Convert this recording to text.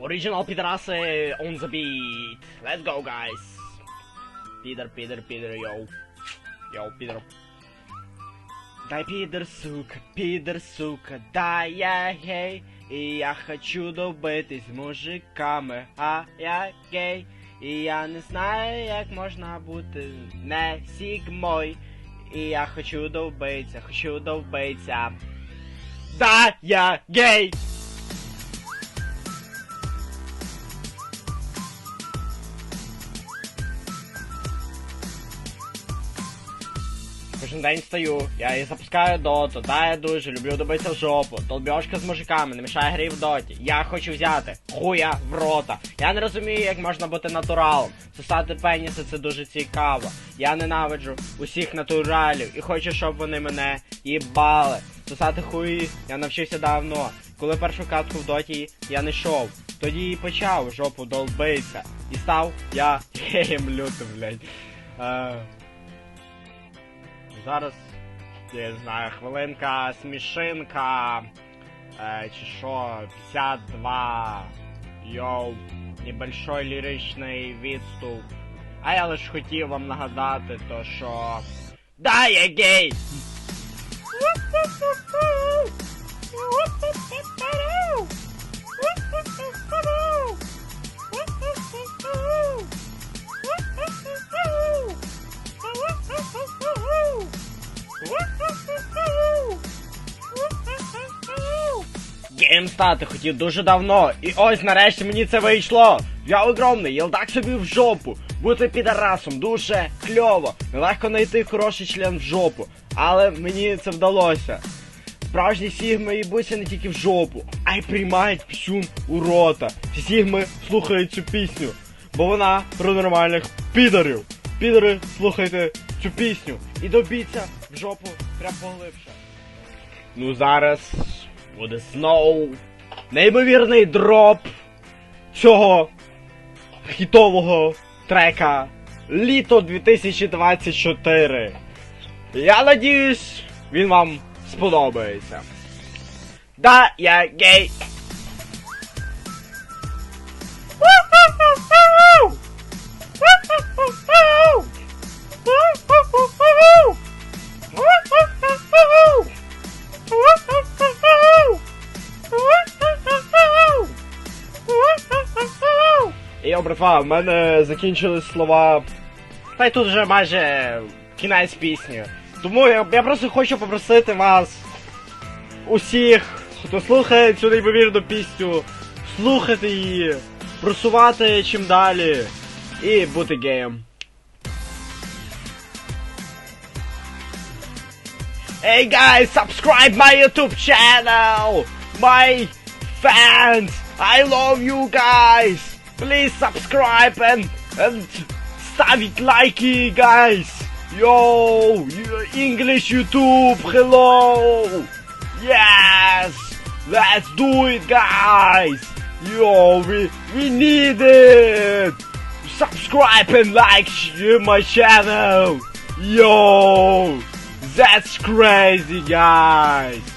Original підраси on the beat. Let's go, guys. Підер, підер, підер, йоу. Йоу, підер. Дай підер, сука, підер, сука, дай я гей. І я хочу добитись мужиками, а я гей. І я не знаю, як можна бути не сігмой. І я хочу добитися, хочу добитися. Да, я гей! Кожен день встаю, я її запускаю доту, да я дуже люблю добитися в жопу, долбьошка з мужиками, не мішає грі в доті. Я хочу взяти хуя в рота. Я не розумію, як можна бути натуралом. Сосати пеніси це дуже цікаво. Я ненавиджу усіх натуралів і хочу, щоб вони мене їбали. Сосати хуї я навчився давно. Коли першу катку в доті я не йшов, тоді і почав жопу долбитися. І став я геєм лютим, блядь. Зараз, я не знаю, хвилинка смішинка. Е, чи що, 52. Йоу, небольшой ліричний відступ. А я лише хотів вам нагадати, то що. Да, я гей! Гейм стати хотів дуже давно, і ось нарешті мені це вийшло. Я огромний, єлдак собі в жопу. Бути підарасом дуже кльово. Нелегко знайти хороший член в жопу, але мені це вдалося. Справжні сігми їбуться не тільки в жопу, а й приймають псюн у рота. Сігми слухають цю пісню, бо вона про нормальних підарів. Підари, слухайте цю пісню і добіться в жопу прям поглибше. Ну зараз буде знову неймовірний дроп цього хітового трека Літо 2024. Я надіюсь, він вам сподобається. Да, я гей. Йо, братва, в мене закінчились слова. Та й тут вже майже кінець пісні. Тому я, я просто хочу попросити вас, усіх, хто слухає цю неймовірну пісню, слухати її, просувати чим далі і бути геєм. Hey guys, subscribe my YouTube channel! My fans! I love you guys! Please subscribe and and start it likey, guys. Yo, English YouTube, hello. Yes, let's do it, guys. Yo, we we need it. Subscribe and like my channel. Yo, that's crazy, guys.